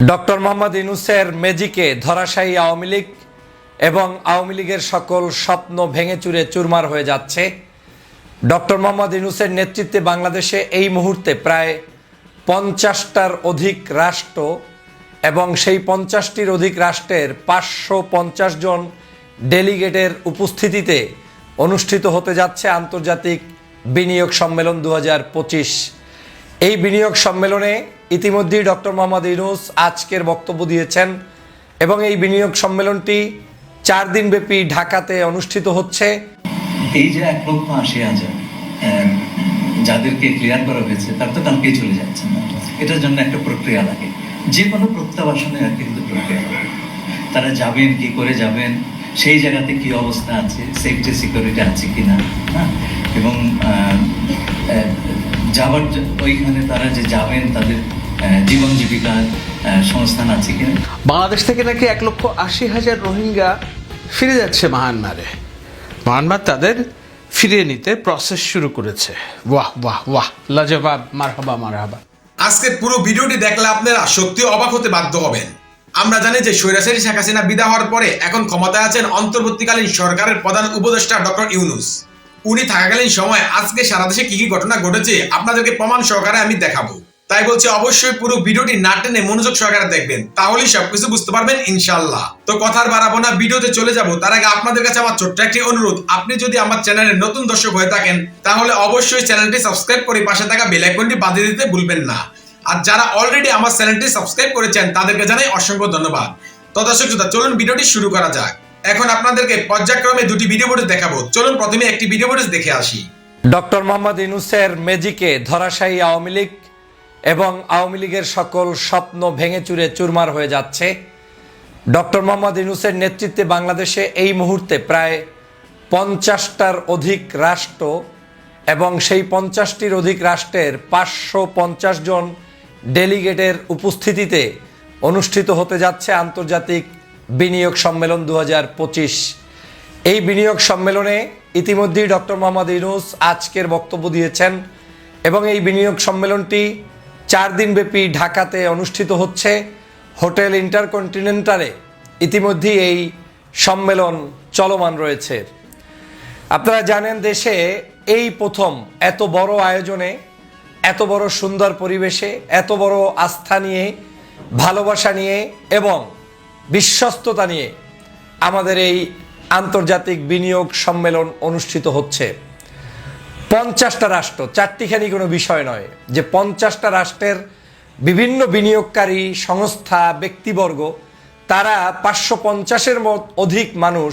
Doctor Mohammad ইনুসের মেজিকে ধরাশায়ী আওয়ামী লীগ এবং আওয়ামী লীগের সকল স্বপ্ন ভেঙে চুরে চুরমার হয়ে যাচ্ছে। ডক্টর মোহাম্মদ ইনুসের নেতৃত্বে বাংলাদেশে এই মুহূর্তে প্রায় পঞ্চাশটার অধিক রাষ্ট্র এবং সেই পঞ্চাশটির অধিক রাষ্ট্রের পাঁচশো পঞ্চাশ জন ডেলিগেটের উপস্থিতিতে অনুষ্ঠিত হতে যাচ্ছে আন্তর্জাতিক বিনিয়োগ সম্মেলন দু হাজার পঁচিশ। এই বিনিয়োগ সম্মেলনে ইতিমধ্যেই ডক্টর মোহাম্মদ ইউনুস আজকের বক্তব্য দিয়েছেন এবং এই বিনিয়োগ সম্মেলনটি চার দিন ব্যাপী ঢাকাতে অনুষ্ঠিত হচ্ছে। এই যে এক লক্ষ আশি হাজার যাদেরকে ক্লিয়ার করা হয়েছে, তার তো কালকেই চলে যাচ্ছে না। এটার জন্য একটা প্রক্রিয়া লাগে। যে কোনো প্রত্যাবাসনে আর কিন্তু প্রক্রিয়া লাগে। তারা যাবেন, কি করে যাবেন, সেই জায়গাতে কি অবস্থা আছে সেফটি সিকিউরিটি আছে কি না হ্যাঁ? এবং যাবার ওইখানে তারা যে যাবেন, তাদের জীবন জীবিকার সংস্থান আছে কিনা? বাংলাদেশ থেকে নাকি এক লক্ষ আশি হাজার রোহিঙ্গা ফিরে যাচ্ছে মায়ানমারে। মায়ানমার তাদের ফিরিয়ে নিতে প্রসেস শুরু করেছে। বাহ বাহ বাহ। লাজবাব মারহাবা মারহাবা। আজকের পুরো ভিডিওটি দেখলে আপনারা সত্যি অবাক হতে বাধ্য হবেন। আমরা জানি যে স্বৈরাচারী শেখ হাসিনা বিদায় হওয়ার পরে এখন ক্ষমতায় আছেন অন্তর্বর্তীকালীন সরকারের প্রধান উপদেষ্টা ডক্টর ইউনুস। উনি থাকাকালীন সময় আজকে সারা দেশে কি কি ঘটনা ঘটেছে আপনাদেরকে প্রমাণ সহকারে আমি দেখাবো। তাই বলছি অবশ্যই পুরো ভিডিওটি না টেনে মনোযোগ সহকারে দেখবেন তাহলেই সবকিছু বুঝতে পারবেন ইনশাল্লাহ তো কথার বাড়াবো না ভিডিওতে চলে যাব। তার আগে আপনাদের কাছে আমার ছোট্ট একটি অনুরোধ আপনি যদি আমার চ্যানেলের নতুন দর্শক হয়ে থাকেন তাহলে অবশ্যই চ্যানেলটি সাবস্ক্রাইব করে পাশে থাকা বেল আইকনটি বাজিয়ে দিতে ভুলবেন না। আর যারা অলরেডি আমার চ্যানেলটি সাবস্ক্রাইব করেছেন তাদেরকে জানাই অসংখ্য ধন্যবাদ। তো দর্শক শ্রোতা, চলুন ভিডিওটি শুরু করা যাক। এখন আপনাদেরকে পর্যায়ক্রমে দুটি ভিডিও ফুটেজ দেখাবো। চলুন প্রথমে একটি ভিডিও ফুটেজ দেখে আসি। ডক্টর মোহাম্মদ ইনুসের মেজিকে ধরাশায়ী আওয়ামী লীগ এবং আওয়ামী লীগের সকল স্বপ্ন ভেঙে চুরে চুরমার হয়ে যাচ্ছে। ডক্টর মোহাম্মদ ইউনুসের নেতৃত্বে বাংলাদেশে এই মুহূর্তে প্রায় পঞ্চাশটার অধিক রাষ্ট্র এবং সেই পঞ্চাশটির অধিক রাষ্ট্রের পাঁচশো পঞ্চাশ জন ডেলিগেটের উপস্থিতিতে অনুষ্ঠিত হতে যাচ্ছে আন্তর্জাতিক বিনিয়োগ সম্মেলন দু পঁচিশ। এই বিনিয়োগ সম্মেলনে ইতিমধ্যেই ডক্টর মোহাম্মদ ইউনুস আজকের বক্তব্য দিয়েছেন এবং এই বিনিয়োগ সম্মেলনটি চার দিনব্যাপী ঢাকাতে অনুষ্ঠিত হচ্ছে হোটেল ইন্টারকন্টিনেন্টালে। ইতিমধ্যেই এই সম্মেলন চলমান রয়েছে। আপনারা জানেন দেশে এই প্রথম এত বড় আয়োজনে, এত বড় সুন্দর পরিবেশে, এত বড় আস্থা নিয়ে, ভালোবাসা নিয়ে এবং বিশ্বস্ততা নিয়ে আমাদের এই আন্তর্জাতিক বিনিয়োগ সম্মেলন অনুষ্ঠিত হচ্ছে। পঞ্চাশটা রাষ্ট্র, চারটিখানি কোনো বিষয় নয়, যে পঞ্চাশটা রাষ্ট্রের বিভিন্ন বিনিয়োগকারী সংস্থা, ব্যক্তিবর্গ, তারা পাঁচশো পঞ্চাশের মত অধিক মানুষ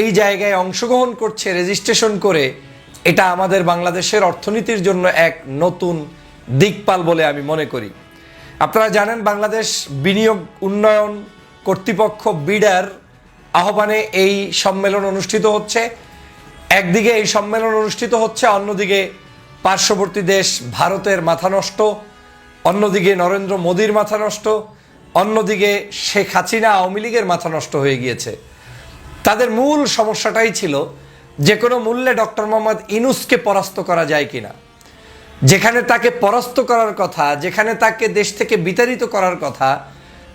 এই জায়গায় অংশগ্রহণ করছে রেজিস্ট্রেশন করে। এটা আমাদের বাংলাদেশের অর্থনীতির জন্য এক নতুন দিকপাল বলে আমি মনে করি। আপনারা জানেন, বাংলাদেশ বিনিয়োগ উন্নয়ন কর্তৃপক্ষ, বিডার, আহ্বানে এই সম্মেলন অনুষ্ঠিত হচ্ছে। একদিকে এই সম্মেলন অনুষ্ঠিত হচ্ছে, অন্যদিকে পার্শ্ববর্তী দেশ ভারতের মাথা নষ্ট, অন্যদিকে নরেন্দ্র মোদীর মাথা নষ্ট, অন্যদিকে শেখ হাসিনা আওয়ামী লীগের মাথা নষ্ট হয়ে গিয়েছে। তাদের মূল সমস্যাটাই ছিল যে কোনো মূল্যে ডক্টর মোহাম্মদ ইনুসকে পরাস্ত করা যায় কিনা। যেখানে তাকে পরাস্ত করার কথা, যেখানে তাকে দেশ থেকে বিতাড়িত করার কথা,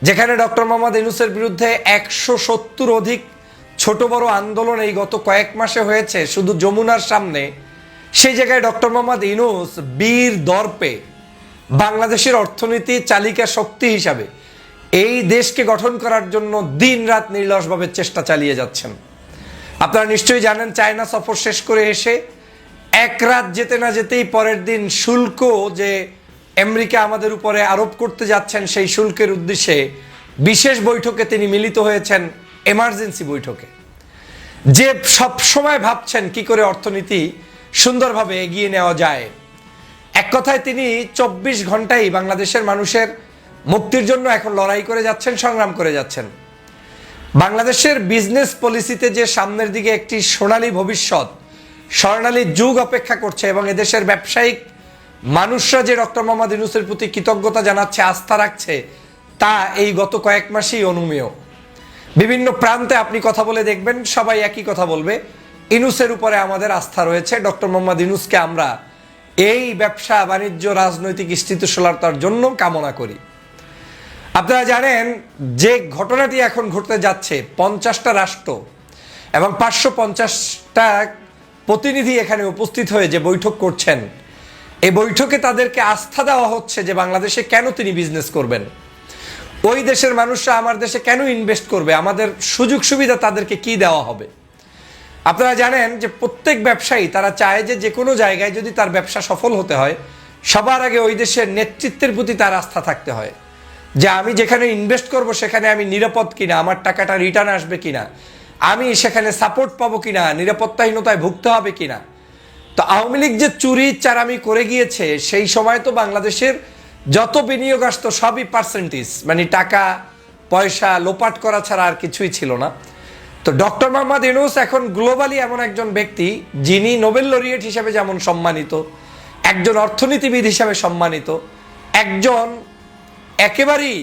যেখানে ডক্টর মোহাম্মদ ইনুসের বিরুদ্ধে একশো সত্তর অধিক ছোট বড় আন্দোলন এই গত কয়েক মাসে হয়েছে। শুধু যমুনার সামনে, সেই জায়গায় ডক্টর মোহাম্মদ ইনুস বীর দর্পে বাংলাদেশের অর্থনীতি চালিকা শক্তি হিসাবে এই দেশকে গঠন করার জন্য দিন রাত নির্লসভাবে চেষ্টা চালিয়ে যাচ্ছেন। আপনারা নিশ্চয়ই জানেন, চায়না সফর শেষ করে এসে এক রাত যেতে না যেতেই পরের দিন শুল্ক যে আমেরিকা আমাদের উপরে আরোপ করতে যাচ্ছেন, সেই শুল্কের উদ্দেশ্যে বিশেষ বৈঠকে তিনি মিলিত হয়েছেন, এমার্জেন্সি বৈঠকে। যে সব সময় ভাবছেন কি করে অর্থনীতি সুন্দরভাবে এগিয়ে নেওয়া যায়। এক কথায় তিনি চব্বিশ ঘন্টাই বাংলাদেশের মানুষের মুক্তির জন্য এখন লড়াই করে যাচ্ছেন, সংগ্রাম করে যাচ্ছেন। বাংলাদেশের বিজনেস পলিসিতে যে সামনের দিকে একটি সোনালী ভবিষ্যৎ, স্বর্ণালী যুগ অপেক্ষা করছে এবং এদেশের ব্যবসায়িক মানুষরা যে ডক্টর মোহাম্মদ ইউনুসের প্রতি কৃতজ্ঞতা জানাচ্ছে, আস্থা রাখছে, তা এই গত কয়েক মাসেই অনুমেয়। বিভিন্ন প্রান্তে আপনি কথা বলে দেখবেন, সবাই একই কথা বলবে। ইনুসের উপরে আমাদের আস্থা রয়েছে। ডক্টর মোহাম্মদ ইনুসকে আমরা এই ব্যবসা, বাণিজ্য, রাজনৈতিক স্থিতিশীলতার জন্য কামনা করি। আপনারা জানেন, যে ঘটনাটি এখন ঘটতে যাচ্ছে, পঞ্চাশটা রাষ্ট্র এবং পাঁচশো পঞ্চাশটা প্রতিনিধি এখানে উপস্থিত হয়ে যে বৈঠক করছেন এই বৈঠকে তাদেরকে আস্থা দেওয়া হচ্ছে যে বাংলাদেশে কেন তিনি বিজনেস করবেন। ওই দেশের মানুষরা আমার দেশে কেন ইনভেস্ট করবে? আমাদের সুযোগ সুবিধা তাদেরকে কি দেওয়া হবে? আপনারা জানেন যে প্রত্যেক ব্যবসায়ী তারা চায় যে যে কোনো জায়গায় যদি তার ব্যবসা সফল হতে হয়, সবার আগে ওই দেশের নেতৃত্বের প্রতি তার আস্থা থাকতে হয়। যে আমি যেখানে ইনভেস্ট করব সেখানে আমি নিরাপদ কিনা, আমার টাকাটা রিটার্ন আসবে কিনা, আমি সেখানে সাপোর্ট পাবো কিনা, নিরাপত্তাহীনতায় ভুগতে হবে কিনা। তো আওয়ামী লীগ যে চুরি চারামি করে গিয়েছে, সেই সময় তো বাংলাদেশের যত বিনিয়োগ আসতো, সবই পার্সেন্টেজ মানে টাকা, পয়সা লোপাট করা ছাড়া আর কিছুই ছিল না। তো ডক্টর মোহাম্মদ ইউনুস এখন গ্লোবালি এমন একজন ব্যক্তি, যিনি নোবেল লরিয়েট হিসেবে যেমন সম্মানিত, একজন অর্থনীতিবিদ হিসাবে সম্মানিত, একজন একেবারেই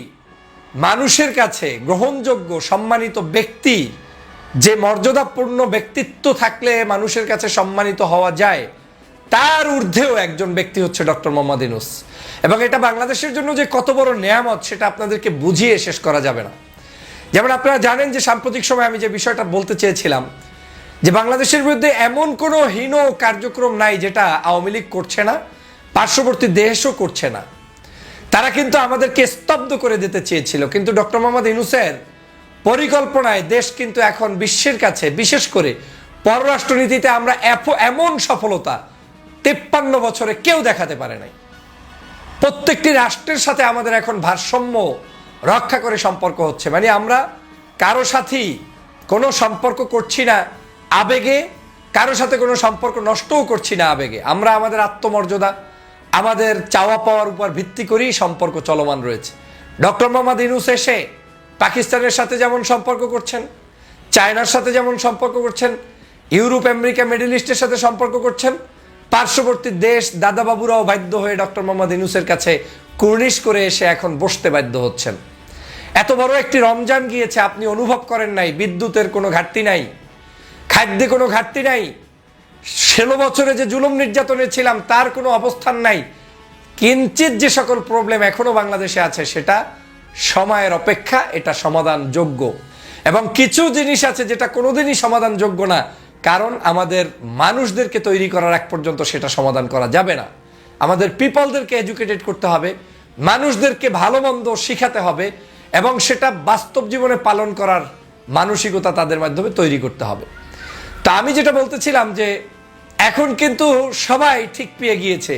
মানুষের কাছে গ্রহণযোগ্য, সম্মানিত ব্যক্তি, যে মর্যাদাপূর্ণ ব্যক্তিত্ব থাকলে মানুষের কাছে সম্মানিত হওয়া যায়, তার ঊর্ধ্বেও একজন ব্যক্তি হচ্ছে ডক্টর মোহাম্মদ ইনুস এবং এটা বাংলাদেশের জন্য যে কত বড় নেয়ামত, সেটা আপনাদেরকে বুঝিয়ে শেষ করা যাবে না। যেমন আপনারা জানেন যে সাম্প্রতিক সময় আমি যে বিষয়টা বলতে চেয়েছিলাম, যে বাংলাদেশের বিরুদ্ধে এমন কোনো হীন কার্যক্রম নাই যেটা আওয়ামী লীগ করছে না, পার্শ্ববর্তী দেশও করছে না। তারা কিন্তু আমাদেরকে স্তব্ধ করে দিতে চেয়েছিল। কিন্তু ডক্টর মোহাম্মদ ইনুসের পরিকল্পনায় দেশ কিন্তু এখন বিশ্বের কাছে, বিশেষ করে পররাষ্ট্রনীতিতে আমরা এমন সফলতা তেপ্পান্ন বছরে কেউ দেখাতে পারে নাই। প্রত্যেকটি রাষ্ট্রের সাথে আমাদের এখন ভারসাম্য রক্ষা করে সম্পর্ক হচ্ছে। মানে আমরা কারও সাথেই কোনো সম্পর্ক করছি না আবেগে, কারও সাথে কোনো সম্পর্ক নষ্টও করছি না আবেগে। আমরা আমাদের আত্মমর্যাদা, আমাদের চাওয়া পাওয়ার উপর ভিত্তি করেই সম্পর্ক চলমান রয়েছে। ডক্টর মোহাম্মদ ইনুস এসে পাকিস্তানের সাথে যেমন সম্পর্ক করছেন, চায়নার সাথে যেমন সম্পর্ক করছেন, ইউরোপ, আমেরিকা, মিডল ইস্টের সাথে সম্পর্ক করছেন পার্শ্ববর্তী দেশ দাদাবাবুরাও বাধ্য হয়ে ডক্টর মোহাম্মদ ইনুসের কাছে কুর্নিশ করে এসে এখন বসতে বাধ্য হচ্ছেন। এত বড় একটি রমজান গিয়েছে, আপনি অনুভব করেন নাই, বিদ্যুতের কোনো ঘাটতি নাই, খাদ্যে কোনো ঘাটতি নাই, ষোলো বছরে যে জুলুম নির্যাতনে ছিলাম, তার কোনো অবস্থান নাই। কিঞ্চিত যে সকল প্রবলেম এখনও বাংলাদেশে আছে, সেটা সময়ের অপেক্ষা, এটা সমাধান যোগ্য এবং কিছু জিনিস আছে যেটা কোনোদিনই সমাধান যোগ্য না কারণ আমাদের মানুষদেরকে তৈরি করার এক পর্যন্ত সেটা সমাধান করা যাবে না। আমাদের পিপলদেরকে এডুকেটেড করতে হবে, মানুষদেরকে ভালো মন্দ শিখাতে হবে এবং সেটা বাস্তব জীবনে পালন করার মানসিকতা তাদের মাধ্যমে তৈরি করতে হবে। তা আমি যেটা বলতেছিলাম যে, এখন কিন্তু সবাই ঠিক পেয়ে গিয়েছে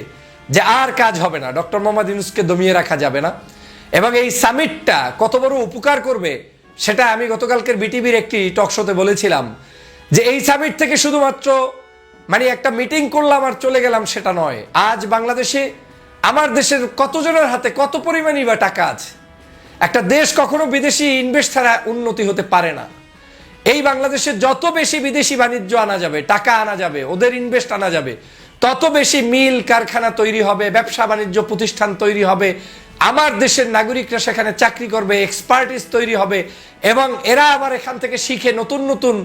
যে আর কাজ হবে না, ডক্টর মোহাম্মদ ইউনুসকে দমিয়ে রাখা যাবে না। এবং এই সামিটটা কত বড় উপকার করবে, সেটা আমি গতকালকের বিটিভির একটি টক শোতে বলেছিলাম যে এই সামিট থেকে শুধুমাত্র মানে একটা মিটিং করলাম আর চলে গেলাম সেটা নয়। আজ বাংলাদেশে, আমার দেশের কতজনের হাতে কত পরিমাণই বা টাকা আছে? একটা দেশ কখনো বিদেশি ইনভেস্ট ছাড়া উন্নতি হতে পারে না। এই বাংলাদেশে যত বেশি বিদেশি বাণিজ্য আনা যাবে, টাকা আনা যাবে, ওদের ইনভেস্ট আনা যাবে, তত বেশি মিল কারখানা তৈরি হবে, ব্যবসা বাণিজ্য প্রতিষ্ঠান তৈরি হবে, আমার দেশের নাগরিকরা সেখানে চাকরি করবে এক্সপার্টিস তৈরি হবে, এবং এরা আবার এখান থেকে শিখে নতুন নতুন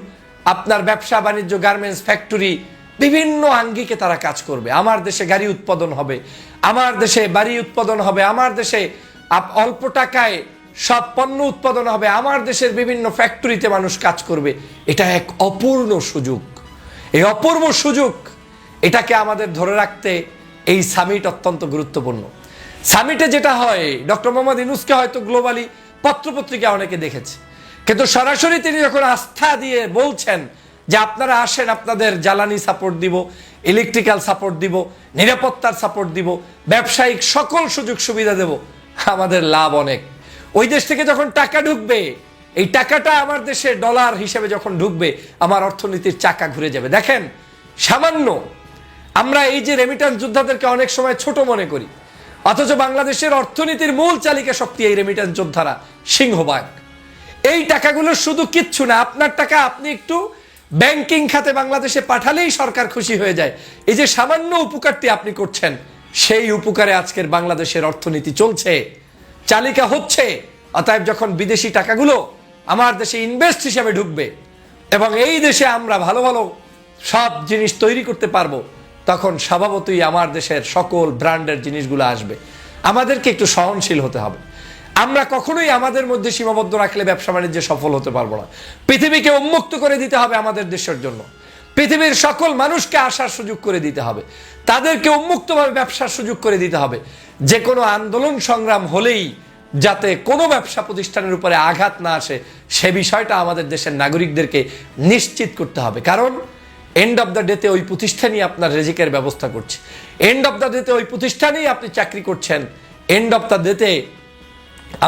আপনার ব্যবসা বাণিজ্য গার্মেন্টস ফ্যাক্টরি বিভিন্ন আঙ্গিকে তারা কাজ করবে। আমার দেশে গাড়ি উৎপাদন হবে, আমার দেশে বাড়ি উৎপাদন হবে, আমার দেশে অল্প টাকায় সব পণ্য উৎপাদন হবে, আমার দেশের বিভিন্ন ফ্যাক্টরিতে মানুষ কাজ করবে। এটা এক অপূর্ণ সুযোগ। এই অপূর্ব সুযোগ, এটাকে আমাদের ধরে রাখতে এই সামিট অত্যন্ত গুরুত্বপূর্ণ। সামিটে যেটা হয়, ডক্টর মোহাম্মদ ইনুসকে হয়তো গ্লোবালি পত্রপত্রিকা অনেকে দেখেছে। কিন্তু সরাসরি তিনি যখন আস্থা দিয়ে বলছেন যে আপনারা আসেন, আপনাদের জ্বালানি সাপোর্ট দিব ইলেকট্রিক্যাল সাপোর্ট দিব, নিরাপত্তার সাপোর্ট দিব, ব্যবসায়িক সকল সুযোগ সুবিধা দেব, আমাদের লাভ অনেক। ওই দেশ থেকে যখন টাকা ঢুকবে, এই টাকাটা আমার দেশে ডলার হিসেবে যখন ঢুকবে, আমার অর্থনীতির চাকা ঘুরে যাবে। দেখেন, সামান্য আমরা এই যে রেমিটান্স যোদ্ধাদেরকে অনেক সময় ছোট মনে করি, অথচ বাংলাদেশের অর্থনীতির মূল চালিকা শক্তি এই রেমিটান্স যোদ্ধারা, সিংহবাগ। এই টাকাগুলো শুধু কিচ্ছু না, আপনার টাকা আপনি একটু ব্যাংকিং খাতে বাংলাদেশে পাঠালেই সরকার খুশি হয়ে যায়। এই যে সামান্য উপকারটি আপনি করছেন, সেই উপকারে আজকের বাংলাদেশের অর্থনীতি চলছে। চালিকা হচ্ছে, অতএব যখন বিদেশি টাকাগুলো আমার দেশে ইনভেস্ট হিসাবে ঢুকবে এবং এই দেশে আমরা ভালো ভালো সব জিনিস তৈরি করতে পারব, তখন স্বভাবতই আমার দেশের সকল ব্র্যান্ডের জিনিসগুলো আসবে। আমাদেরকে একটু সহনশীল হতে হবে। আমরা কখনোই আমাদের মধ্যে সীমাবদ্ধ রাখলে ব্যবসা বাণিজ্যে সফল হতে পারব না। পৃথিবীকে উন্মুক্ত করে দিতে হবে আমাদের দেশের জন্য। পৃথিবীর সকল মানুষকে আসার সুযোগ করে দিতে হবে। তাদেরকে উন্মুক্তভাবে ব্যবসার সুযোগ করে দিতে হবে। যে কোনো আন্দোলন সংগ্রাম হলেই যাতে কোনো ব্যবসা প্রতিষ্ঠানের উপরে আঘাত না আসে, সে বিষয়টা আমাদের দেশের নাগরিকদেরকে নিশ্চিত করতে হবে। কারণ এন্ড অফ দ্য ডেতে ওই প্রতিষ্ঠানই আপনার রেজিকের ব্যবস্থা করছে। এন্ড অফ দ্য ডেতে ওই প্রতিষ্ঠানেই আপনি চাকরি করছেন। এন্ড অফ দ্য ডেতে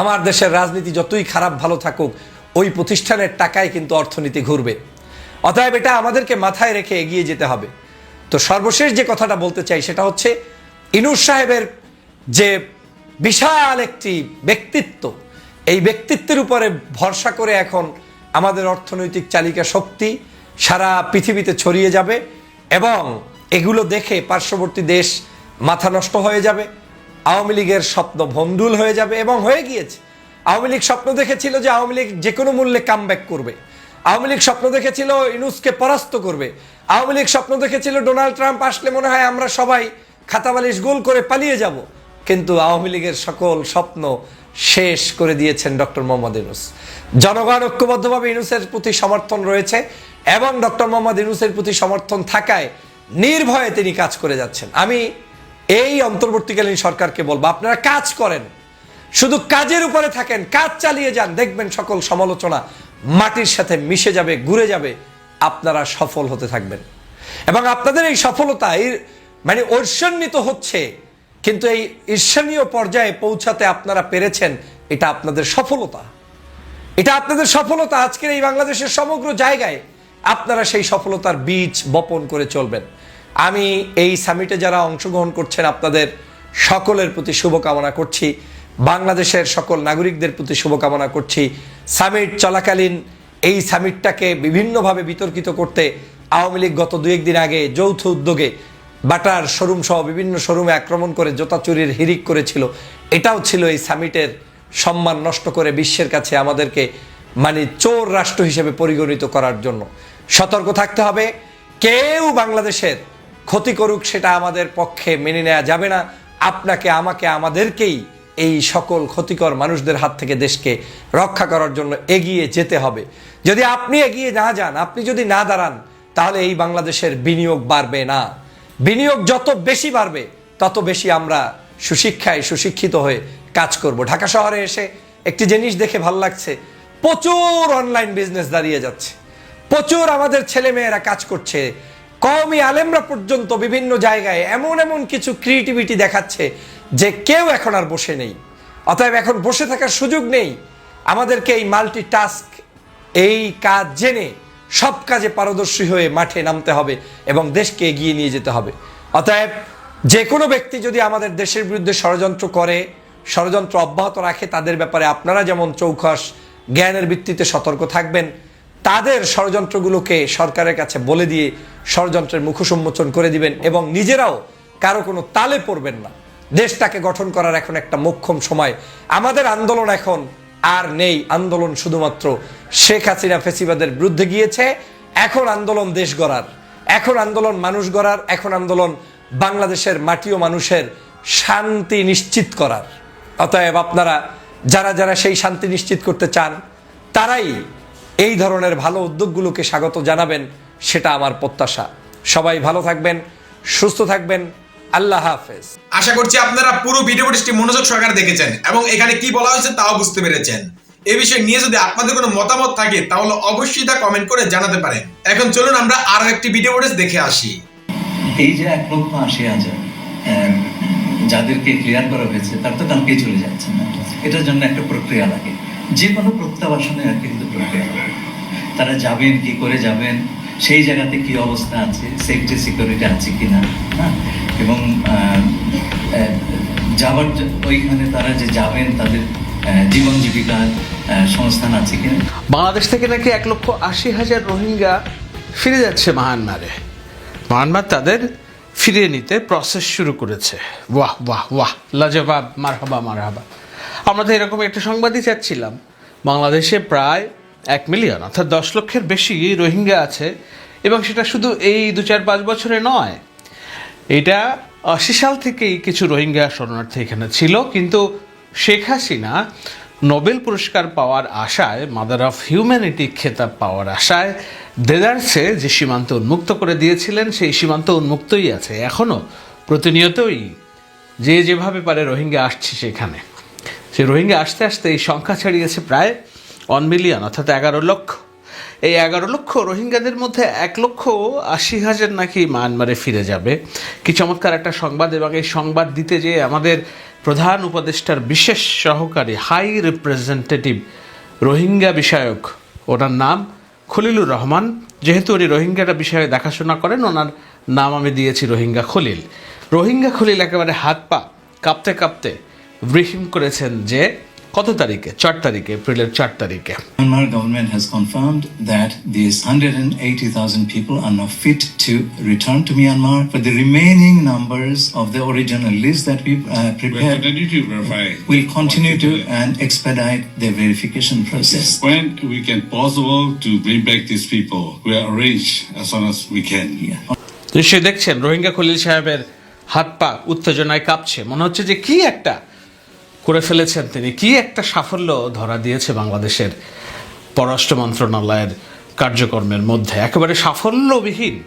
আমার দেশের রাজনীতি যতই খারাপ ভালো থাকুক, ওই প্রতিষ্ঠানের টাকায় কিন্তু অর্থনীতি ঘুরবে। অতএব এটা আমাদেরকে মাথায় রেখে এগিয়ে যেতে হবে। তো সর্বশেষ যে কথাটা বলতে চাই সেটা হচ্ছে ইনুর সাহেবের যে বিশাল একটি ব্যক্তিত্ব, এই ব্যক্তিত্বের উপরে ভরসা করে এখন আমাদের অর্থনৈতিক চালিকা শক্তি সারা পৃথিবীতে ছড়িয়ে যাবে এবং এগুলো দেখে পার্শ্ববর্তী দেশ মাথা নষ্ট হয়ে যাবে। আওয়ামী লীগের স্বপ্ন ভণ্ডুল হয়ে যাবে এবং হয়ে গিয়েছে। আওয়ামী লীগ স্বপ্ন দেখেছিল যে আওয়ামী লীগ যে কোনো মূল্যে কাম করবে। আওয়ামী লীগ স্বপ্ন দেখেছিল ইনুসকে পরাস্ত করবে। আওয়ামী লীগ স্বপ্ন দেখেছিল ডোনাল্ড ট্রাম্প আসলে মনে হয় আমরা সবাই খাতাবালিশ গোল করে পালিয়ে যাব। কিন্তু আওয়ামী লীগের সকল স্বপ্ন শেষ করে দিয়েছেন ডক্টর মোহাম্মদ ইনুস জনগণ ঐক্যবদ্ধভাবে ইনুসের প্রতি সমর্থন রয়েছে এবং ডক্টর মোহাম্মদ ইনুসের প্রতি সমর্থন থাকায় নির্ভয়ে তিনি কাজ করে যাচ্ছেন। আমি এই অন্তর্বর্তীকালীন সরকারকে বলব, আপনারা কাজ করেন। শুধু কাজের উপরে থাকেন, কাজ চালিয়ে যান, দেখবেন সকল সমালোচনা মাটির সাথে মিশে যাবে, ঘুরে যাবে, আপনারা সফল হতে থাকবেন। এবং আপনাদের এই সফলতা, এই মানে ঐশ্বন্বিত হচ্ছে, কিন্তু এই ঈর্ষণীয় পর্যায়ে পৌঁছাতে আপনারা পেরেছেন, এটা আপনাদের সফলতা। এটা আপনাদের সফলতা আজকের এই বাংলাদেশের সমগ্র জায়গায়, আপনারা সেই সফলতার বীজ বপন করে চলবেন। আমি এই সামিটে যারা অংশগ্রহণ করছেন, আপনাদের সকলের প্রতি শুভকামনা করছি। বাংলাদেশের সকল নাগরিকদের প্রতি শুভকামনা করছি। সামিট চলাকালীন এই সামিটটাকে বিভিন্নভাবে বিতর্কিত করতে আওয়ামী লীগ গত দু একদিন আগে যৌথ উদ্যোগে বাটার শোরুম সহ বিভিন্ন শোরুমে আক্রমণ করে জোতা চুরির হিরিক করেছিল। এটাও ছিল এই সামিটের সম্মান নষ্ট করে বিশ্বের কাছে আমাদেরকে মানে চোর রাষ্ট্র হিসেবে পরিগণিত করার জন্য। সতর্ক থাকতে হবে। কেউ বাংলাদেশের ক্ষতি করুক সেটা আমাদের পক্ষে মেনে নেওয়া যাবে না। আপনাকে, আমাকে, আমাদেরকেই এই সকল ক্ষতিকর মানুষদের হাত থেকে দেশকে রক্ষা করার জন্য এগিয়ে যেতে হবে। যদি আপনি এগিয়ে না যান, আপনি যদি না দাঁড়ান, তাহলে এই বাংলাদেশের বিনিয়োগ বাড়বে না। বিনিয়োগ যত বেশি বাড়বে, তত বেশি আমরা সুশিক্ষায় সুশিক্ষিত হয়ে কাজ করব। ঢাকা শহরে এসে একটি জিনিস দেখে ভালো লাগছে, প্রচুর অনলাইন বিজনেস দাঁড়িয়ে যাচ্ছে। প্রচুর আমাদের ছেলে মেয়েরা কাজ করছে কমই আলেমরা পর্যন্ত বিভিন্ন জায়গায় এমন এমন কিছু ক্রিয়েটিভিটি দেখাচ্ছে যে কেউ এখন আর বসে নেই। অতএব এখন বসে থাকার সুযোগ নেই। আমাদেরকে এই মাল্টি টাস্ক এই কাজ জেনে সব কাজে পারদর্শী হয়ে মাঠে নামতে হবে এবং দেশকে এগিয়ে নিয়ে যেতে হবে। অতএব যে কোনো ব্যক্তি যদি আমাদের দেশের বিরুদ্ধে ষড়যন্ত্র করে, ষড়যন্ত্র অব্যাহত রাখে, তাদের ব্যাপারে আপনারা যেমন চৌখাস জ্ঞানের ভিত্তিতে সতর্ক থাকবেন তাদের ষড়যন্ত্রগুলোকে সরকারের কাছে বলে দিয়ে ষড়যন্ত্রের মুখ উন্মোচন করে দিবেন এবং নিজেরাও কারও কোনো তালে পড়বেন না। দেশটাকে গঠন করার এখন একটা মোক্ষম সময়। আমাদের আন্দোলন এখন আর নেই। আন্দোলন শুধুমাত্র শেখ হাসিনা ফেসিবাদের বিরুদ্ধে গিয়েছে। এখন আন্দোলন দেশ গড়ার। এখন আন্দোলন মানুষ গড়ার। এখন আন্দোলন বাংলাদেশের মাটি ও মানুষের শান্তি নিশ্চিত করার। অতএব আপনারা, যারা যারা সেই শান্তি নিশ্চিত করতে চান, তারাই এই ধরনের ভালো উদ্যোগগুলোকে স্বাগত জানাবেন সেটা আমার প্রত্যাশা। সবাই ভালো থাকবেন সুস্থ থাকবেন আল্লাহ হাফেজ। আশা করছি আপনারা পুরো ভিডিওটি মনোযোগ সহকারে দেখেছেন এবং এখানে কি বলা হয়েছে তাও বুঝতে পেরেছেন। এই বিষয় নিয়ে যদি আপনাদের কোনো মতামত থাকে তাহলে অবশ্যই তা কমেন্ট করে জানাতে পারেন। এখন চলুন আমরা আরও একটি ভিডিও ফুটেজ দেখে আসি। এই যে এক লক্ষ আশি হাজার যাদেরকে ক্লিয়ার করা হয়েছে তার তো কালকেই চলে যাচ্ছে না। এটার জন্য একটা প্রক্রিয়া লাগে। যে কোনো প্রত্যাবাসনে আর কিন্তু প্রক্রিয়া তারা যাবেন, কি করে যাবেন, সেই জায়গাতে কি অবস্থা আছে সেফটি সিকিউরিটি আছে কিনা হ্যাঁ? এবং যাবার ওইখানে তারা যে যাবেন, তাদের জীবন জীবিকার সংস্থান আছে কিনা? বাংলাদেশ থেকে নাকি এক লক্ষ আশি হাজার রোহিঙ্গা ফিরে যাচ্ছে মায়ানমারে। মায়ানমার তাদের ফিরিয়ে নিতে প্রসেস শুরু করেছে। বাহ বাহ বাহ। লাজবাব, মারহাবা মারহাবা। আমরা তো এরকম একটা সংবাদই চাচ্ছিলাম। বাংলাদেশে প্রায় এক মিলিয়ন, অর্থাৎ দশ লক্ষের বেশি রোহিঙ্গা আছে এবং সেটা শুধু এই দু চার পাঁচ বছরে নয়, এটা আশি সাল থেকেই কিছু রোহিঙ্গা শরণার্থী এখানে ছিল। কিন্তু শেখ হাসিনা নোবেল পুরস্কার পাওয়ার আশায় মাদার অফ হিউম্যানিটি খেতাব পাওয়ার আশায় দেদার্সে যে সীমান্ত উন্মুক্ত করে দিয়েছিলেন, সেই সীমান্ত উন্মুক্তই আছে। এখনও প্রতিনিয়তই যে যেভাবে পারে রোহিঙ্গা আসছে সেখানে। সে রোহিঙ্গা আসতে আসতে এই সংখ্যা ছাড়িয়েছে প্রায় ওয়ান মিলিয়ন অর্থাৎ এগারো লক্ষ। এই এগারো লক্ষ রোহিঙ্গাদের মধ্যে এক লক্ষ আশি হাজার নাকি মায়ানমারে ফিরে যাবে। কি চমৎকার একটা সংবাদ এবং এই সংবাদ দিতে যে আমাদের প্রধান উপদেষ্টার বিশেষ সহকারী হাই রিপ্রেজেন্টেটিভ রোহিঙ্গা বিষয়ক, ওনার নাম খলিলুর রহমান। যেহেতু উনি রোহিঙ্গাটা বিষয়ে দেখাশোনা করেন, ওনার নাম আমি দিয়েছি রোহিঙ্গা খলিল। রোহিঙ্গা খলিল একেবারে হাত পা কাঁপতে কাঁপতে ব্রিফিং করেছেন যে কত তারিখে চার তারিখে এপ্রিলের চার তারিখে Myanmar government has confirmed that these 180,000 people are now fit to return to Myanmar. For the remaining numbers of the original list that we uh, We prepared, continue to will continue to and expedite the verification process. When we can possible to bring back these people, we will arrange as soon as we can. নিশ্চয়ই দেখছেন রোহিঙ্গা খলিল সাহেবের হাত পা উত্তেজনায় কাঁপছে মনে হচ্ছে যে কি একটা করে ফেলেছেন তিনি। কি একটা সাফল্য ধরা দিয়েছে বাংলাদেশের পররাষ্ট্র মন্ত্রণালয়ের কার্যক্রমের মধ্যে। একেবারে সাফল্যবিহীন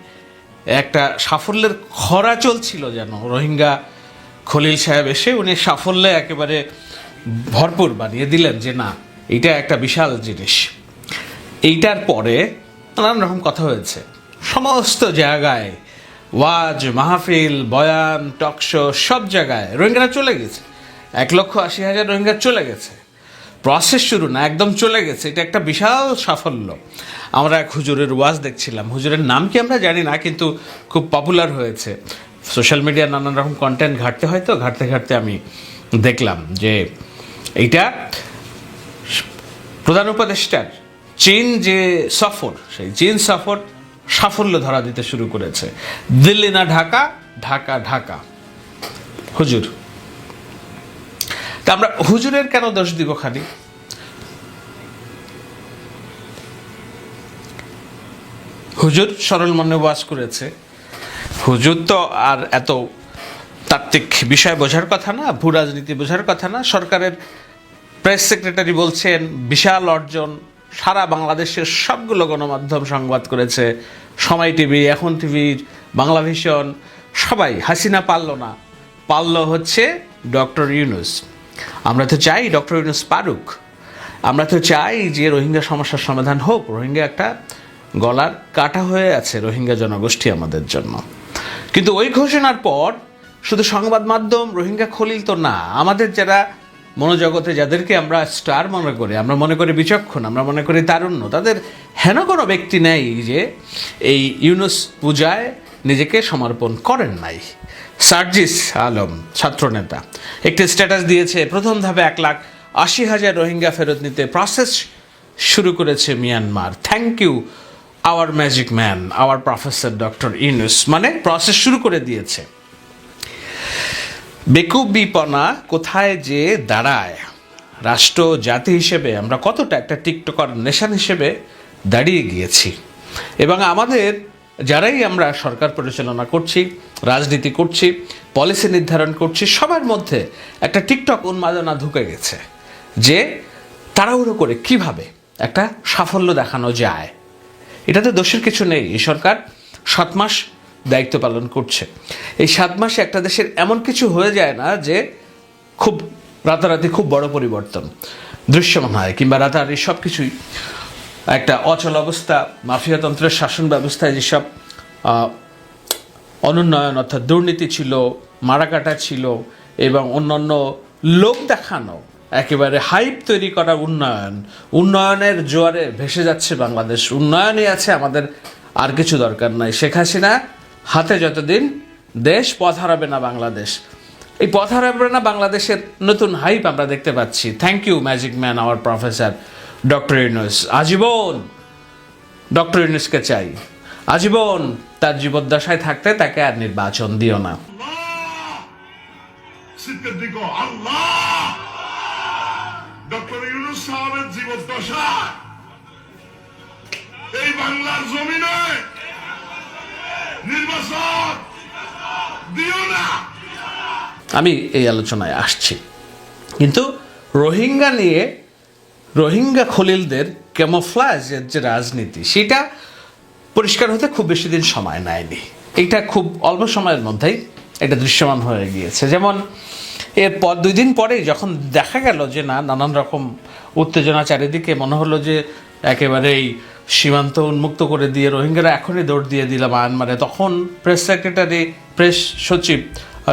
একটা সাফল্যের খরা চলছিল যেন। রোহিঙ্গা খলিল সাহেব এসে উনি সাফল্যে একেবারে ভরপুর বানিয়ে দিলেন যে, না, এটা একটা বিশাল জিনিস। এইটার পরে নানান রকম কথা হয়েছে। সমস্ত জায়গায় ওয়াজ, মাহফিল, বয়ান টকশো সব জায়গায় রোহিঙ্গারা চলে গেছে। এক লক্ষ আশি হাজার রোহিঙ্গা চলে গেছে। প্রসেস শুরু না, একদম চলে গেছে। এটা একটা বিশাল সাফল্য। আমরা এক হুজুরের ওয়াজ দেখছিলাম। হুজুরের নাম কি আমরা জানি না, কিন্তু খুব পপুলার হয়েছে। সোশ্যাল মিডিয়ার নানান রকম কন্টেন্ট ঘাটতে হয় তো, ঘাটতে ঘাটতে আমি দেখলাম যে এইটা প্রধান উপদেষ্টার চীন যে সফর, সেই চীন সফর সাফল্য ধরা দিতে শুরু করেছে। দিল্লি না ঢাকা ঢাকা ঢাকা। হুজুর। তা আমরা হুজুরের কেন দোষ দিব খালি? হুজুর সরল মনে বাস করেছে। হুজুর তো আর এত তাত্ত্বিক বিষয় বোঝার কথা না, ভূ রাজনীতি বোঝার কথা না। সরকারের প্রেস সেক্রেটারি বলছেন, বিশাল অর্জন, সারা বাংলাদেশের সবগুলো গণমাধ্যম সংবাদ করেছে। সময় টিভি, এখন টিভি, বাংলা ভিশন, সবাই। হাসিনা পারল না। পারল হচ্ছে ডক্টর ইউনুস। আমরা তো চাই ডক্টর ইউনুস পারুক। আমরা তো চাই যে রোহিঙ্গা সমস্যার সমাধান হোক। রোহিঙ্গা একটা গলার কাটা হয়ে আছে রোহিঙ্গা জনগোষ্ঠী আমাদের জন্য। কিন্তু ওই ঘোষণার পর শুধু সংবাদ মাধ্যম, রোহিঙ্গা খলিল তো না। আমাদের যারা মনোজগতে, যাদেরকে আমরা স্টার মনে করি, আমরা মনে করি বিচক্ষণ, আমরা মনে করি তারুণ্য, তাদের হেন কোনো ব্যক্তি নেই যে এই ইউনুস পূজায় নিজেকে সমর্পণ করেন নাই। সার্জিস আলম, ছাত্রনেতা। একটি স্ট্যাটাস দিয়েছে, প্রথম ধাপে এক লাখ আশি হাজার রোহিঙ্গা ফেরত নিতে প্রসেস শুরু করেছে Myanmar. Thank you our magic man our professor doctor Yunus মানে প্রসেস শুরু করে দিয়েছে। বেকুবিপনা কোথায় যে দাঁড়ায়, রাষ্ট্র, জাতি হিসেবে আমরা কতটা একটা টিকটকার নেশান হিসেবে দাঁড়িয়ে গিয়েছি। এবং আমাদের যারাই আমরা সরকার পরিচালনা করছি, রাজনীতি করছি পলিসি নির্ধারণ করছি, সবার মধ্যে একটা টিকটক উন্মাদনা ঢুকে গেছে যে তাড়াহুড়ো করে কীভাবে একটা সাফল্য দেখানো যায়। এটাতে দোষের কিছু নেই, এই সরকার সাত মাস দায়িত্ব পালন করছে। এই সাত মাসে একটা দেশের এমন কিছু হয়ে যায় না যে খুব রাতারাতি খুব বড় পরিবর্তন, দৃশ্যমান হয় কিংবা রাতারাতি সব কিছুই একটা অচল অবস্থা মাফিয়াতন্ত্রের শাসন ব্যবস্থায় যেসব অনুন্নয়ন অর্থাৎ দুর্নীতি ছিল, মারাকাটা ছিল এবং অন্যান্য লোক দেখানো, একেবারে হাইপ তৈরি করা উন্নয়ন, উন্নয়নের জোয়ারে ভেসে যাচ্ছে বাংলাদেশ। উন্নয়নই আছে আমাদের আর কিছু দরকার নাই। শেখ হাসিনা, হাতে যতদিন দেশ, পথ হারাবে না বাংলাদেশ। এই পথ হারাবে না বাংলাদেশের নতুন হাইপ আমরা দেখতে পাচ্ছি। Thank you magic man our professor doctor Yunus আজীবন ডক্টর ইউনুসকে চাই। আজীবন তার জীবদ্দশায় থাকতে তাকে আর নির্বাচন দিও না। শীতের দিকে আল্লাহ! ডক্টর ইউনুস সাহেবের জীবদ্দশা। এই বাংলার জমিনে নির্বাচন দিও না। আমি এই আলোচনায় আসছি। কিন্তু রোহিঙ্গা নিয়ে রোহিঙ্গা খলিলদের ক্যামোফ্লাজের যে রাজনীতি, সেটা পরিষ্কার হতে খুব বেশি দিন সময় নেয়নি। এটা খুব অল্প সময়ের মধ্যেই এটা দৃশ্যমান হয়ে গিয়েছে। যেমন এরপর দুই দিন পরেই যখন দেখা গেল যে না, নানান রকম উত্তেজনা চারিদিকে, মনে হলো যে একেবারেই সীমান্ত উন্মুক্ত করে দিয়ে রোহিঙ্গারা এখনই দৌড় দিয়ে দিল মায়ানমারে, তখন প্রেস সেক্রেটারি প্রেস সচিব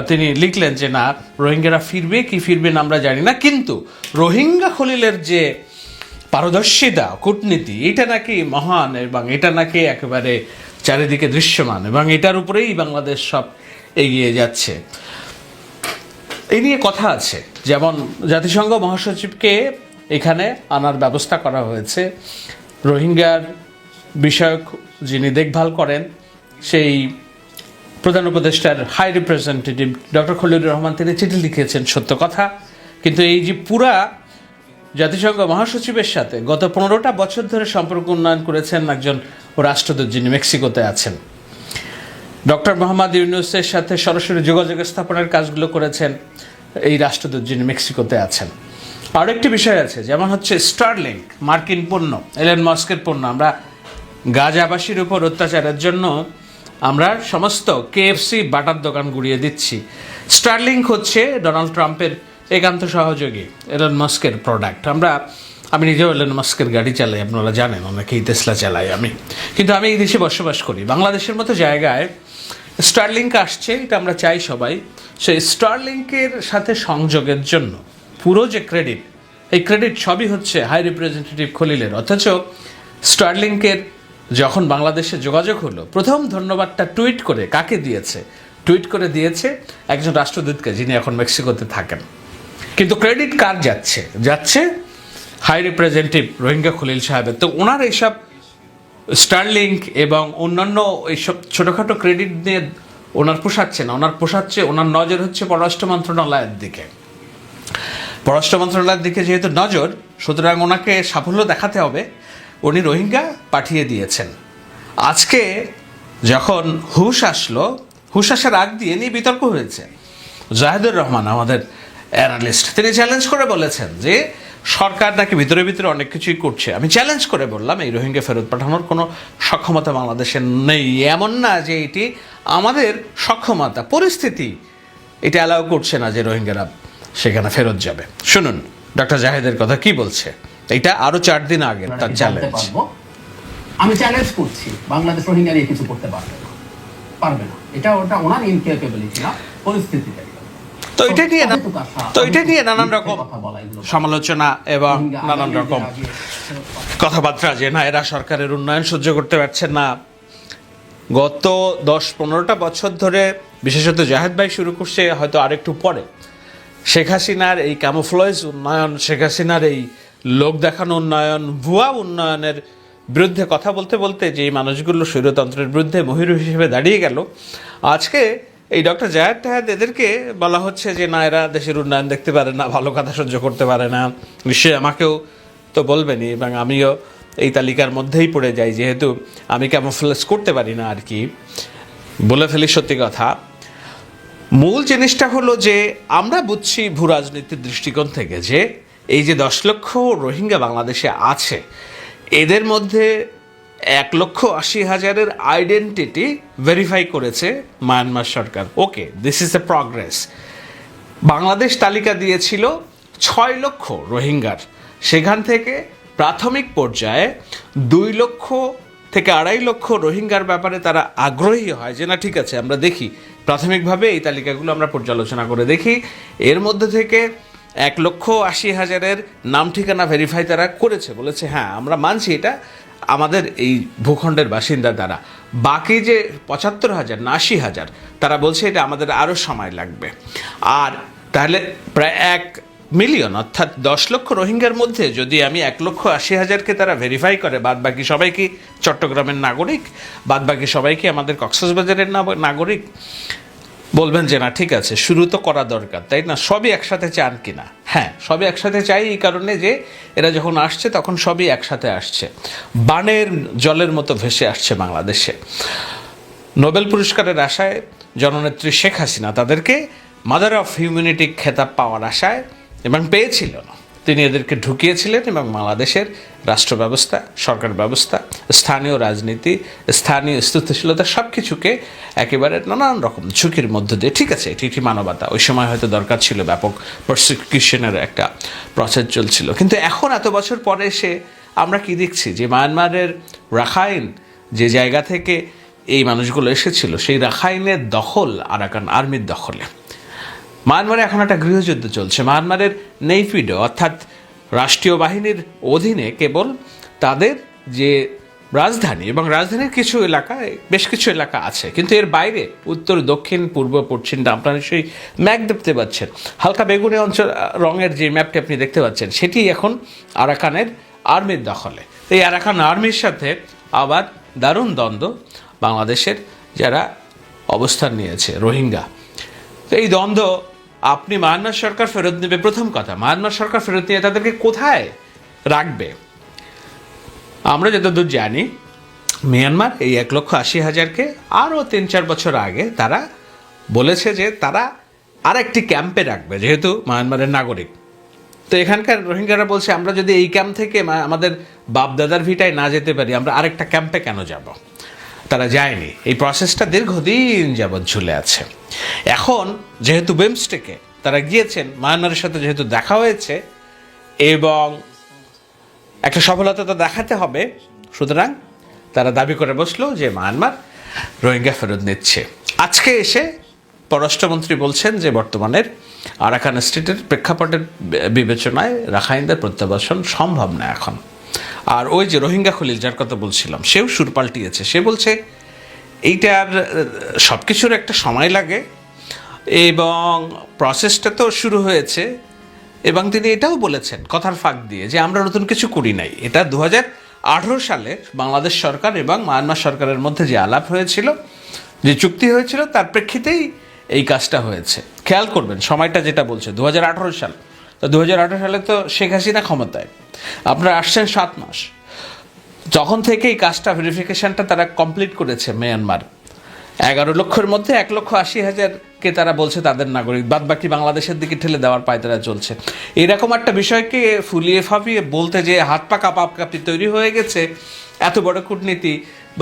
তিনি লিখলেন যে না, রোহিঙ্গারা ফিরবে কি ফিরবে না আমরা জানি না, কিন্তু রোহিঙ্গা খলিলের যে পারদর্শিতা, কূটনীতি, এটা নাকি মহান এবং এটা নাকি একেবারে চারিদিকে দৃশ্যমান এবং এটার উপরেই বাংলাদেশ সব এগিয়ে যাচ্ছে। এই নিয়ে কথা আছে, যেমন জাতিসংঘ মহাসচিবকে এখানে আনার ব্যবস্থা করা হয়েছে। রোহিঙ্গার বিষয়ক যিনি দেখভাল করেন, সেই প্রধান উপদেষ্টার high representative doctor Khalilur Rahman তিনি চিঠি লিখেছেন সত্য কথা। কিন্তু এই যে পুরা জাতিসংঘ মহাসচিবের সাথে গত পনেরোটা বছর ধরে সম্পর্ক উন্নয়ন করেছেন একজন রাষ্ট্রদূত যিনি মেক্সিকোতে আছেন। ডক্টর মোহাম্মদ ইউনুসের সাথে সরাসরি যোগাযোগ স্থাপনের কাজগুলো করেছেন এই রাষ্ট্রদূত যিনি মেক্সিকোতে আছেন। আরও একটি বিষয় আছে, যেমন হচ্ছে স্টারলিংক, মার্কিন পণ্য, এলেন মস্কের পণ্য। আমরা গাজাবাসীর উপর অত্যাচারের জন্য আমরা সমস্ত কেএফসি বাটার দোকান গুড়িয়ে দিচ্ছি। স্টারলিংক হচ্ছে ডোনাল্ড ট্রাম্পের একান্ত সহযোগী। এলন মস্কের প্রোডাক্ট আমরা, আমি নিজেও এলন মস্কের গাড়ি চালাই, আপনারা জানেন, অনেকেই তেসলা চালাই আমি। কিন্তু আমি এই দেশে বসবাস করি। বাংলাদেশের মতো জায়গায় স্টারলিংক আসছে, এটা আমরা চাই সবাই। সেই স্টারলিংকের সাথে সংযোগের জন্য পুরো যে ক্রেডিট এই ক্রেডিট সবই হচ্ছে হাই রিপ্রেজেন্টেটিভ খলিলের। অথচ স্টারলিংকের যখন বাংলাদেশে যোগাযোগ হলো, প্রথম ধন্যবাদটা টুইট করে কাকে দিয়েছে? টুইট করে দিয়েছে একজন রাষ্ট্রদূতকে, যিনি এখন মেক্সিকোতে থাকেন। কিন্তু ক্রেডিট কার যাচ্ছে যাচ্ছে হাই রিপ্রেজেন্টেটিভ রোহিঙ্গা খলিল সাহেবের। তো ওনার এইসব স্টারলিংক এবং অন্যান্য এইসব ছোটোখাটো ক্রেডিট নিয়ে ওনার পোষাচ্ছে না, ওনার পোষাচ্ছে, ওনার নজর হচ্ছে পররাষ্ট্র মন্ত্রণালয়ের দিকে। পররাষ্ট্র মন্ত্রণালয়ের দিকে যেহেতু নজর, সুতরাং ওনাকে সাফল্য দেখাতে হবে, উনি রোহিঙ্গা পাঠিয়ে দিয়েছেন। আজকে যখন হুশ আসলো, হুশ আসার আগ দিয়ে নিয়ে বিতর্ক হয়েছে। জাহেদুর রহমান, আমাদের অ্যানালিস্ট। তিনি চ্যালেঞ্জ করে বলেছেন যে সরকার নাকি ভিতরে ভিতরে অনেক কিছুই করছে। আমি চ্যালেঞ্জ করে বললাম এই রোহিঙ্গা ফেরত পাঠানোর কোনো সক্ষমতা বাংলাদেশে নেই। এমন না যে এটি আমাদের সক্ষমতা পরিস্থিতি। এটা অ্যালাউ করছে না যে রোহিঙ্গারা সেখানে ফেরত যাবে। শুনুন ডক্টর জাহেদের কথা কি বলছে? এটা আরও চার দিন আগে তার চ্যালেঞ্জ। আমি চ্যালেঞ্জ করছি বাংলাদেশ রোহিঙ্গা নিয়ে কিছু করতে পারবে না। পারবে না। এটা ওটা ওনার ইনকেপেবিলিটি না পরিস্থিতি তো এটা নিয়ে তো এটা নিয়ে নানান রকম। সমালোচনা এবং নানান রকম কথাবার্তা যে, না, এরা সরকারের উন্নয়ন সহ্য করতে পারছেন না গত দশ পনেরোটা বছর ধরে বিশেষত জাহেদ ভাই শুরু করছে হয়তো আরেকটু পরে শেখ হাসিনার এই ক্যামোফ্লয়েজ উন্নয়ন, শেখ হাসিনার এই লোক দেখানো উন্নয়ন, ভুয়া উন্নয়নের বিরুদ্ধে কথা বলতে বলতে যে মানুষগুলো স্বৈরতন্ত্রের বিরুদ্ধে মহিরু হিসেবে দাঁড়িয়ে গেল, আজকে এই ডক্টর জাহেদ টাহেদ এদেরকে বলা হচ্ছে যে, না, এরা দেশের উন্নয়ন দেখতে পারে না, ভালো কথা সহ্য করতে পারে না। নিশ্চয়ই আমাকেও তো বলবেনই, এবং আমিও এই তালিকার মধ্যেই পড়ে যাই, যেহেতু আমি ক্যামোফ্লেজ করতে পারি না আর কি। বলে ফেলি সত্যি কথা, মূল জিনিসটা হলো যে, আমরা বুঝছি ভূ রাজনীতির দৃষ্টিকোণ থেকে যে, এই যে দশ লক্ষ রোহিঙ্গা বাংলাদেশে আছে, এদের মধ্যে এক লক্ষ আশি হাজারের আইডেন্টিটি ভেরিফাই করেছে Myanmar Sarkar. Okay this is a progress Bangladesh তালিকা দিয়েছিল ছয় লক্ষ রোহিঙ্গার। সেখান থেকে প্রাথমিক পর্যায়ে দুই লক্ষ থেকে আড়াই লক্ষ রোহিঙ্গার ব্যাপারে তারা আগ্রহী হয় যে, না, ঠিক আছে, আমরা দেখি। প্রাথমিকভাবে এই তালিকাগুলো আমরা পর্যালোচনা করে দেখি। এর মধ্যে থেকে এক লক্ষ আশি হাজারের নাম ঠিকানা ভেরিফাই তারা করেছে। বলেছে হ্যাঁ আমরা মানছি এটা। আমাদের এই ভূখণ্ডের বাসিন্দা দ্বারা। বাকি যে পঁচাত্তর হাজার না আশি হাজার, তারা বলছে এটা আমাদের আরও সময় লাগবে। আর তাহলে প্রায় এক মিলিয়ন, অর্থাৎ দশ লক্ষ রোহিঙ্গার মধ্যে যদি আমি এক লক্ষ আশি হাজারকে তারা ভেরিফাই করে বাদ বাকি সবাই কি চট্টগ্রামের নাগরিক? বাদ বাকি সবাই কি আমাদের কক্সবাজারের নাগরিক? বলবেন যে, না, ঠিক আছে, শুরু তো করা দরকার, তাই না? সবই একসাথে চান কিনা হ্যাঁ সবই একসাথে চাই এই কারণে যে, এরা যখন আসছে, তখন সবই একসাথে আসছে। বানের জলের মতো ভেসে আসছে বাংলাদেশে। নোবেল পুরস্কারের আশায় জননেত্রী শেখ হাসিনা তাদেরকে মাদার অফ হিউম্যানিটি খেতাব পাওয়ার আশায় এবং পেয়েছিল। তিনি এদেরকে ঢুকিয়েছিলেন এবং বাংলাদেশের রাষ্ট্র ব্যবস্থা, সরকার ব্যবস্থা, স্থানীয় রাজনীতি, স্থানীয় স্থিতিশীলতা সব কিছুকে একেবারে নানান রকম ঝুঁকির মধ্য দিয়ে, ঠিক আছে, এটি একটি মানবতা, ওই সময় হয়তো দরকার ছিল ব্যাপক প্রসিকিউশনের একটা প্রসেস চলছিল, কিন্তু এখন এত বছর পরে এসে আমরা কি দেখছি? যে মায়ানমারের রাখাইন যে জায়গা থেকে এই মানুষগুলো এসেছিল, সেই রাখাইনের দখল আরাকান আর্মির দখলে। মায়ানমারে এখন একটা গৃহযুদ্ধ চলছে। মায়ানমারের নেইপিডো অর্থাৎ রাষ্ট্রীয় বাহিনীর অধীনে কেবল তাদের যে রাজধানী এবং রাজধানীর কিছু এলাকায় বেশ কিছু এলাকা আছে, কিন্তু এর বাইরে উত্তর, দক্ষিণ, পূর্ব, পশ্চিম আপনারা নিশ্চয়ই ম্যাপ দেখতে পাচ্ছেন। হালকা বেগুনি অঞ্চল, রঙের যে ম্যাপটি আপনি দেখতে পাচ্ছেন, সেটি এখন আরাকানের আর্মির দখলে। এই আরাকান আর্মির সাথে আবার দারুণ দ্বন্দ্ব বাংলাদেশের যারা অবস্থান নিয়েছে, রোহিঙ্গা। তো এই দ্বন্দ্ব আপনি মায়ানমার সরকার ফেরত নেবে, প্রথম কথা। মায়ানমার সরকার ফেরত নিয়ে তাদেরকে কোথায় রাখবে? আমরা যতদূর জানি, মিয়ানমার এই এক লক্ষ আশি হাজারকে আরও তিন চার বছর আগে তারা বলেছে যে তারা আর একটি ক্যাম্পে রাখবে, যেহেতু মায়ানমারের নাগরিক। তো এখানকার রোহিঙ্গারা বলছে, আমরা যদি এই ক্যাম্প থেকে আমাদের বাপদাদার ভিটায় না যেতে পারি, আমরা আরেকটা ক্যাম্পে কেন যাব? তারা যায়নি। এই প্রসেসটা দীর্ঘদিন যাবৎ ঝুলে আছে। এখন যেহেতু বেমস্টেকে তারা গিয়েছেন মায়ানমারের সাথে যেহেতু দেখা হয়েছে, এবং একটা সফলতা তো দেখাতে হবে, সুতরাং তারা দাবি করে বসল যে মায়ানমার রোহিঙ্গা ফেরত নিচ্ছে। আজকে এসে পররাষ্ট্রমন্ত্রী বলছেন যে বর্তমানের আরাকান স্টেটের প্রেক্ষাপটের বিবেচনায় রাখাইনদের প্রত্যাবাসন সম্ভব না এখন। আর ওই যে রোহিঙ্গা খলিল, যার কথা বলছিলাম, সেও সুর পাল্টিয়েছে। সে বলছে এইটার সব কিছুর একটা সময় লাগে এবং প্রসেসটা তো শুরু হয়েছে এবং তিনি এটাও বলেছেন কথার ফাঁক দিয়ে যে আমরা নতুন কিছু করি নাই। এটা দু আঠেরো সালে বাংলাদেশ সরকার এবং মায়ানমার সরকারের মধ্যে যে আলাপ হয়েছিল, যে চুক্তি হয়েছিল, তার প্রেক্ষিতেই এই কাজটা হয়েছে। খেয়াল করবেন, সময়টা যেটা বলছে দু হাজার আঠারো সাল। তো দু হাজার আঠারো সালে তো শেখ হাসিনা ক্ষমতায়। আপনারা আসছেন সাত মাস। যখন থেকে এই কাজটা ভেরিফিকেশনটা তারা কমপ্লিট করেছে মিয়ানমার এগারো লক্ষের মধ্যে এক লক্ষ আশি হাজারকে তারা বলছে তাদের নাগরিক বাদ বাকি বাংলাদেশের দিকে ঠেলে দেওয়ার পায় তারা চলছে। এরকম একটা বিষয়কে ফুলিয়ে ফাঁপিয়ে বলতে যে হাত পা কাপ তৈরি হয়ে গেছে, এত বড় কূটনীতি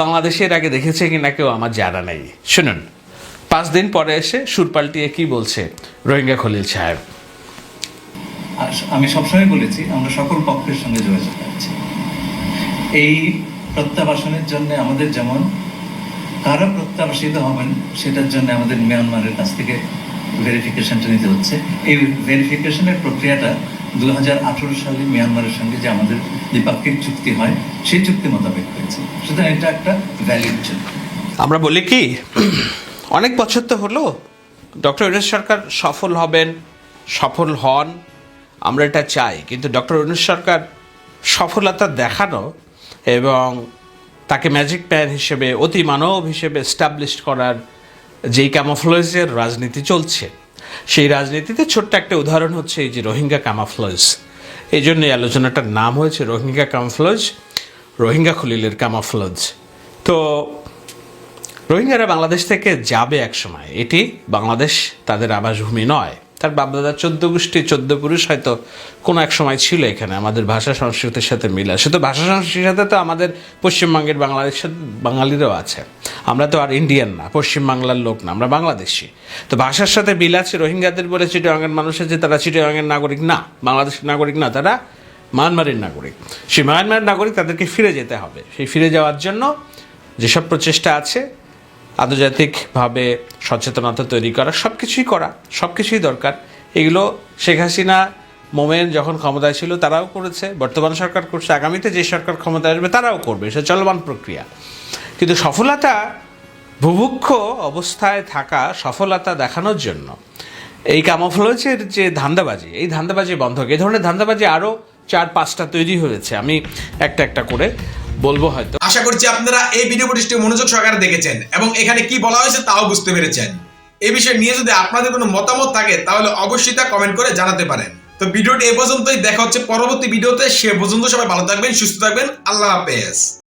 বাংলাদেশের আগে দেখেছে কি না কেউ আমার জানা নেই। শুনুন, পাঁচ দিন পরে এসে সুর পাল্টিয়ে কি বলছে রোহিঙ্গা খলিল সাহেব? আমি সবসময় বলেছি, আমরা সকল পক্ষের সঙ্গে যোগাযোগ রাখছি। এই প্রত্যাবাসনের জন্য আমাদের যেমন কারা প্রত্যাবাসিত হবেন, সেটার জন্য আমাদের মিয়ানমারের কাছ থেকে ভেরিফিকেশনটা নিতে হচ্ছে। এই ভেরিফিকেশনের প্রক্রিয়াটা দু হাজার আঠেরো সালে মিয়ানমারের সঙ্গে যে আমাদের দ্বিপাক্ষিক চুক্তি হয়, সেই চুক্তি মোতাবেক হয়েছে। সুতরাং এটা একটা ভ্যালিড চুক্তি। আমরা বলি কি, অনেক বছর তো হলো, ডক্টর ইউনুস সরকার সফল হবেন, সফল হন, আমরা এটা চাই। কিন্তু ডক্টর ইউনুস সরকার সফলতা দেখানো এবং তাকে ম্যাজিক প্যান হিসেবে, অতি মানব হিসেবে এস্টাবলিশ করার যেই ক্যামোফ্লয়েজের রাজনীতি চলছে। সেই রাজনীতিতে ছোট্ট একটা উদাহরণ হচ্ছে এই যে রোহিঙ্গা ক্যামোফ্লয়েজ এই জন্য এই আলোচনাটার নাম হয়েছে রোহিঙ্গা ক্যামোফ্লয়েজ রোহিঙ্গা খলিলের ক্যামোফ্লয়েজ তো রোহিঙ্গারা বাংলাদেশ থেকে যাবে এক সময় এটি বাংলাদেশ তাদের আবাসভূমি নয়। তার বাপদাদার চোদ্দ গোষ্ঠী, চোদ্দ পুরুষ হয়তো কোনো এক সময় ছিল এখানে, আমাদের ভাষা সংস্কৃতির সাথে মিলা সে তো ভাষা সংস্কৃতির সাথে তো আমাদের পশ্চিমবঙ্গের বাংলাদেশের বাঙালিরাও আছে। আমরা তো আর ইন্ডিয়ান না, পশ্চিমবাংলার লোক না, আমরা বাংলাদেশি। তো ভাষার সাথে মিল আছে, রোহিঙ্গাদের বলে চিটিয়াঙ্গের মানুষের যে তারা চিটিয়াঙ্গের নাগরিক না, বাংলাদেশের নাগরিক না, তারা মায়ানমারের নাগরিক। সেই মায়ানমারের নাগরিক তাদেরকে ফিরে যেতে হবে। সেই ফিরে যাওয়ার জন্য যেসব প্রচেষ্টা আছে আন্তর্জাতিকভাবে সচেতনতা তৈরি করা সব কিছুই করা সব কিছুই দরকার। এগুলো শেখ হাসিনা মোমেন যখন ক্ষমতায় ছিল তারাও করেছে, বর্তমান সরকার করছে, আগামীতে যে সরকার ক্ষমতায় আসবে তারাও করবে সে চলমান প্রক্রিয়া। কিন্তু সফলতা ভুভুক্ষ অবস্থায় থাকা সফলতা দেখানোর জন্য এই কামোফ্লোজের যে ধান্দাবাজি, এই ধান্দাবাজি বন্ধ এই ধরনের ধান্দাবাজি আরও চার পাঁচটা তৈরি হয়েছে। আমি একটা একটা করে বলব হয়তো। আশা করছি আপনারা এই ভিডিও ফুটেজটি মনোযোগ সহকারে দেখেছেন এবং এখানে কি বলা হয়েছে তাও বুঝতে পেরেছেন। এই বিষয়ে নিয়ে যদি আপনাদের কোনো মতামত থাকে, তাহলে অবশ্যই তা কমেন্ট করে জানাতে পারেন। তো ভিডিওটি এ পর্যন্তই, দেখা হচ্ছে পরবর্তী ভিডিওতে। সে পর্যন্ত সবাই ভালো থাকবেন, সুস্থ থাকবেন, আল্লাহ হাফেজ।